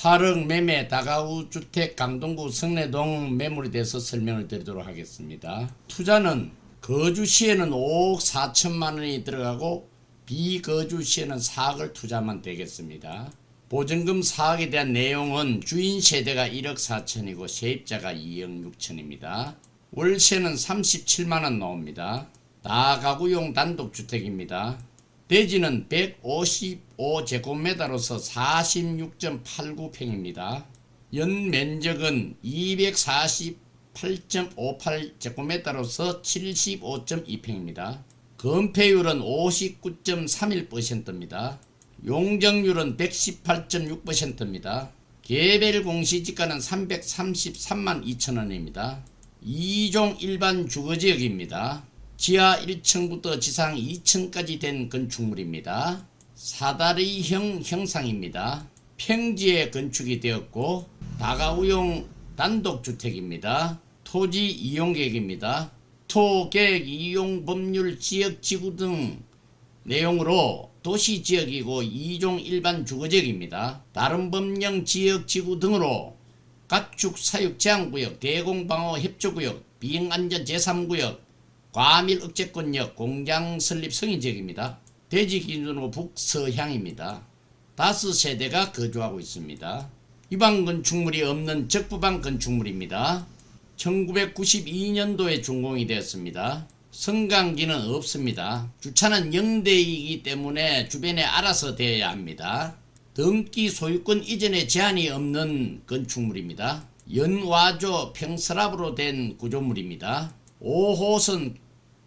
8억 매매 다가구 주택 강동구 성내동 매물에 대해서 설명을 드리도록 하겠습니다. 투자는 거주 시에는 5억 4천만 원이 들어가고 비거주 시에는 4억을 투자만 되겠습니다. 보증금 4억에 대한 내용은 주인 세대가 1억 4천이고 세입자가 2억 6천입니다. 월세는 37만 원 나옵니다. 다가구용 단독주택입니다. 대지는 155제곱미터로서 46.89평입니다. 연 면적은 248.58제곱미터로서 75.2평입니다. 건폐율은 59.31%입니다. 용적률은 118.6%입니다. 개별 공시지가는 333만 2천원입니다. 2종 일반 주거지역입니다. 지하 1층부터 지상 2층까지 된 건축물입니다. 사다리형 형상입니다. 평지에 건축이 되었고 다가구용 단독주택입니다. 토지 이용계획입니다. 토계획 이용 법률 지역 지구 등 내용으로 도시 지역이고 2종 일반 주거지역입니다. 다른 법령 지역 지구 등으로 가축 사육 제한구역, 대공방어 협조구역, 비행안전 제3구역, 과밀 억제권역, 공장 설립 승인지역입니다. 대지 기준으로 북서향입니다. 다섯 세대가 거주하고 있습니다. 위반 건축물이 없는 적부반 건축물입니다. 1992년도에 준공이 되었습니다. 성강기는 없습니다. 주차는 영대이기 때문에 주변에 알아서 되어야 합니다. 등기 소유권 이전에 제한이 없는 건축물입니다. 연와조 평스랍으로 된 구조물입니다. 5호선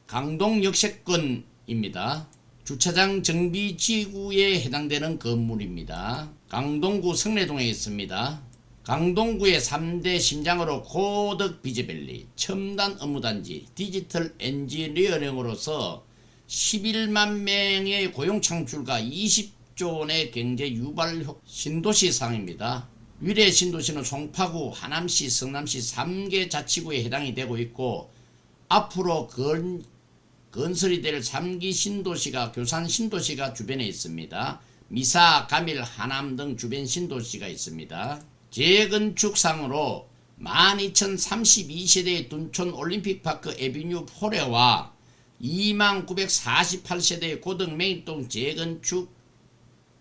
강동 역세권입니다. 주차장 정비 지구에 해당되는 건물입니다. 강동구 성내동에 있습니다. 강동구의 3대 심장으로 고덕 비즈밸리, 첨단 업무단지, 디지털 엔지니어링으로서 11만 명의 고용 창출과 20조 원의 경제 유발 효- 신도시 상입니다. 위례 신도시는 송파구, 하남시, 성남시 3개 자치구에 해당이 되고 있고 앞으로 건, 건설이 될 3기 신도시가 교산 신도시가 주변에 있습니다. 미사, 가밀, 하남 등 주변 신도시가 있습니다. 재건축상으로 12,032세대의 둔촌 올림픽파크 에비뉴 포레와 2948세대의 고등 메인동 재건축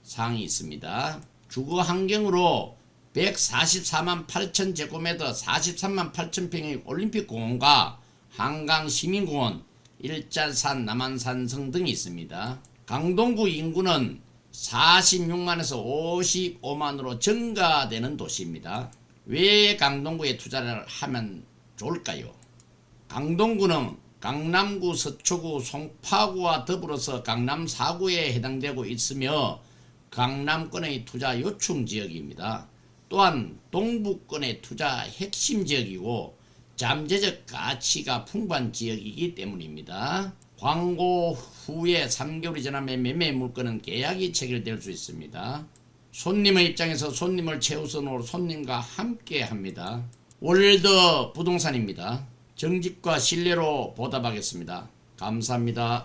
사항이 있습니다. 주거 환경으로 144만 8천 제곱미터 43만 8천 평의 올림픽 공원과 한강 시민공원, 일자산, 남한산성 등이 있습니다. 강동구 인구는 46만에서 55만으로 증가되는 도시입니다. 왜 강동구에 투자를 하면 좋을까요? 강동구는 강남구, 서초구, 송파구와 더불어서 강남 4구에 해당되고 있으며 강남권의 투자 요충 지역입니다. 또한 동부권의 투자 핵심 지역이고 잠재적 가치가 풍부한 지역이기 때문입니다. 광고 후에 3개월이 지나면 매매 물건은 계약이 체결될 수 있습니다. 손님의 입장에서 손님을 최우선으로 손님과 함께 합니다. 월드 부동산입니다. 정직과 신뢰로 보답하겠습니다. 감사합니다.